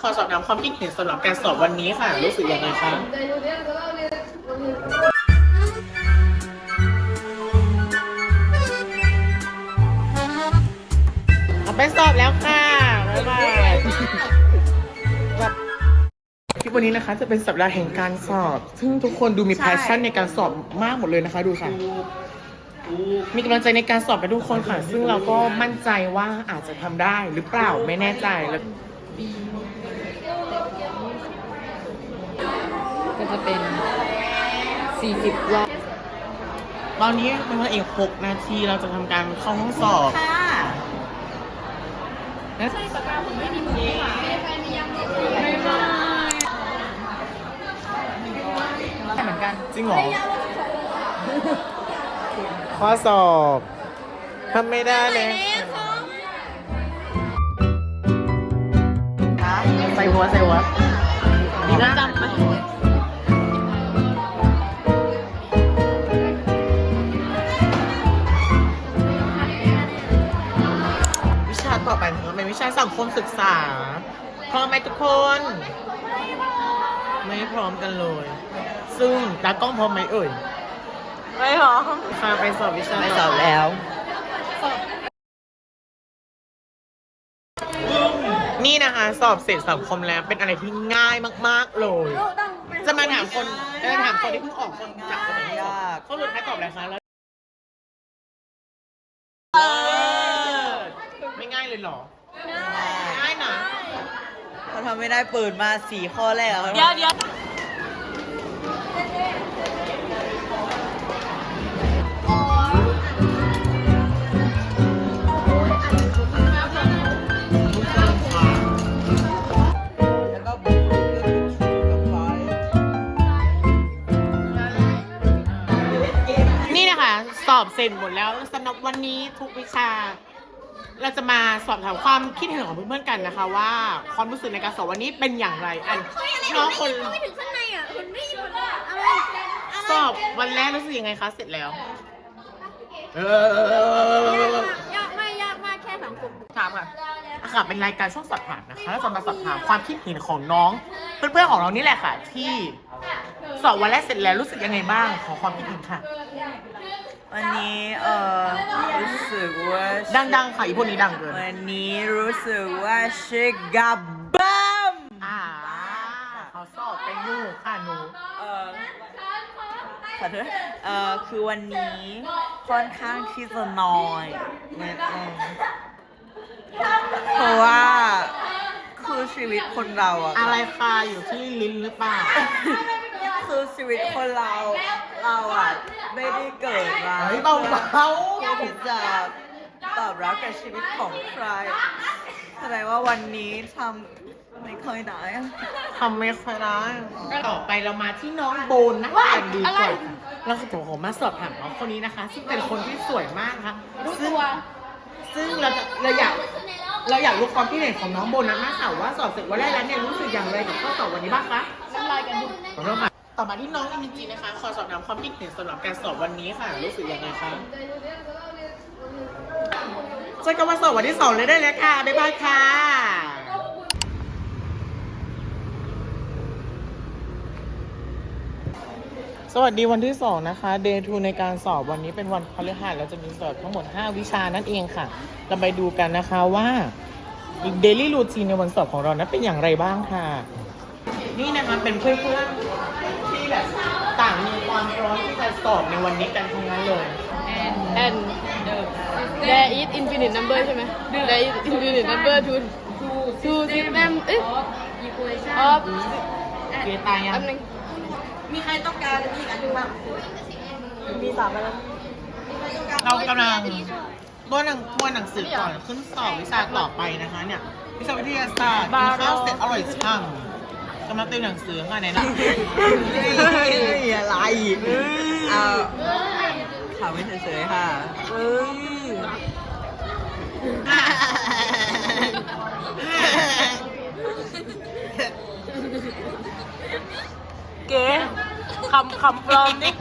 ขอสอบถามความคิดเห็นสำหรับการสอบวันนี้ค่ะ รู้สึกยังไงคะ เอาไปสอบแล้วค่ะ บ๊ายบายคลิปวันนี้นะคะ จะเป็นสัปดาห์แห่งการสอบ ซึ่งทุกคนดูมี passion ในการสอบมากหมดเลยนะคะ ดูค่ะ มีกำลังใจในการสอบกันทุกคนค่ะ ซึ่งเราก็มั่นใจว่าอาจจะทำได้หรือเปล่าไม่แน่ใจแล้ว ก็จะเป็น 40รอบตอนนี้เป็นเวลาอีกหกนาทีเราจะทำการเข้าห้องสอบค่ะนะเหมือนกัน จริงเหรอ ข้อสอบทำไม่ได้เลย ส่หัวใส่หัวดีนะจำไหมวิชาต่อไปของเราเป็นวิชาสังคมศึกษา พร้อมไหมทุกคน ไม่พร้อมกันเลย ซึ่งตากล้องพร้อมไหมเอ่ย ไม่หรอพาไปสอบวิชาไม่สอบแล้ว นี่นะคะ สอบเสร็จสังคมแล้วเป็นอะไรที่ง่ายมาก ๆ เลย จะมาถามคนจะถามคนที่เพิ่งออกคนจากคนไหนสอบข้อสุดท้ายตอบอะไรคะแล้วเลิศไม่ง่ายเลยเหรอ ง่ายนะ เขาทำไม่ได้เปิดมาสี่ข้อแรกอะเดี๋ยวเดี๋ยวแล้ว อบเสร็จหมดแล้วสำหรับวันนี้ทุกวิชา เราจะมาสอบถามความคิดเห็นของเพื่อนๆกันนะคะ ว่าความรู้สึกในการสอบวันนี้เป็นอย่างไรอันน้องคนเข้าไปถึงข้างในอะคุณไม่หยุดอะอะไรสอบวันแรกรู้สึกยังไงคะเสร็จแล้วเออยากไม่ยากมากแค่สังคมถามค่ะอะค่ะเป็นรายการช่วงสอบถามนะคะเราจะมาสอบถามความคิดเห็นของน้องเพื่อนๆของเรานี่แหละค่ะ ที่สอบวันแรกเสร็จแล้วรู้สึกยังไงบ้างขอความคิดเห็นค่ะ วันนี้เออรู้สึกว่าดังๆค่ะอีพวกนี้ดังเกินวันนี้รู้สึกว่าชิกับบัมอ่าเขาสอบเป็นลูกค่ะหนูเออขอโทษเออคือวันนี้ค่อนข้างที่จะน้อยนิดนึงเพราะว่าคือชีวิตคนเราอะอะไรคาอยู่ที่ลิ้นหรือเปล่าคือชีวิตคนเราเราอะ ไม่ได้เกิดมาเฮ้ยเบาๆเพื่อที่จะตอบรับกับชีวิตของใครแสดงว่าวันนี้ทำไม่ค่อยได้อะทำไม่ค่อยได้ต่อไปเรามาที่น้องโบนนะคะกันดีกว่าเราจะผมมาสอบถามน้องคนนี้นะคะ ซึ่งเป็นคนที่สวยมากนะคะซึ่งซึ่งเราจะเราอยากเราอยากรู้ความคิดเห็นของน้องโบนนะมากค่ะว่าสอบเสร็จวันแรกแล้วเนี่ยรู้สึกอย่างไรกับข้อสอบวันนี้บ้างคะ น้ำลายกันดู ขอเริ่มค่ะ ต่อมาที่น้องอิมินจีนะคะ ขอสอบถามความคิดเห็นสำหรับการสอบวันนี้ค่ะ รู้สึกยังไงคะเจอกันวันสอบวันที่สองเลยได้เลยค่ะ บ๊ายบายค่ะ สวัสดีวันที่สองนะคะ Day 2 ในการสอบวันนี้เป็นวันพฤหัสเราจะมีสอบทั้งหมด 5 วิชานั่นเองค่ะ เราไปดูกันนะคะว่า Daily Routine ในวันสอบของเรานั้นเป็นอย่างไรบ้างค่ะ นี่นะคะเป็นเพื่อนๆ แบบต่างมีความพร้อมที่จะสอบในวันนี้กันทั้งนั้นเลย and there is infinite number ใช่ไหม there is infinite number to to system เอ๊ะ of เกตายยังอันนึงมีใครต้องการอีกอันหนึงบ้างมีสามอันแล้วเรากำลังตัวหนังตัวหนังสือก่อนขึ้นสอบวิชาต่อไปนะคะเนี่ย วิชาวิทยาศาสตร์กินข้าวเสร็จอร่อยช่าง กำลังเตรียมหนังสือค่ะไหนล่ะอะไรเอาถามไม่เฉยๆค่ะเอ้ยเก๋คำคำปลอมนี่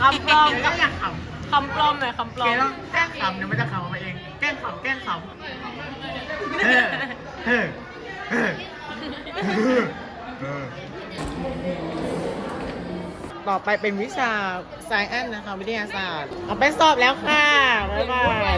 คำปลอมเกอยากขคำปลอมหน่อยคำปำลอเกมต้องแกล้งขำเดี๋ยวมันจะขำออกมาเอง แกล้งขำแกล้งขำเออเออ ต่อไปเป็นวิชา s ซ i อ n นนะคะ วิทยาศาสตร์ เอาไปสอบแล้วค่ะ บ๊ายบาย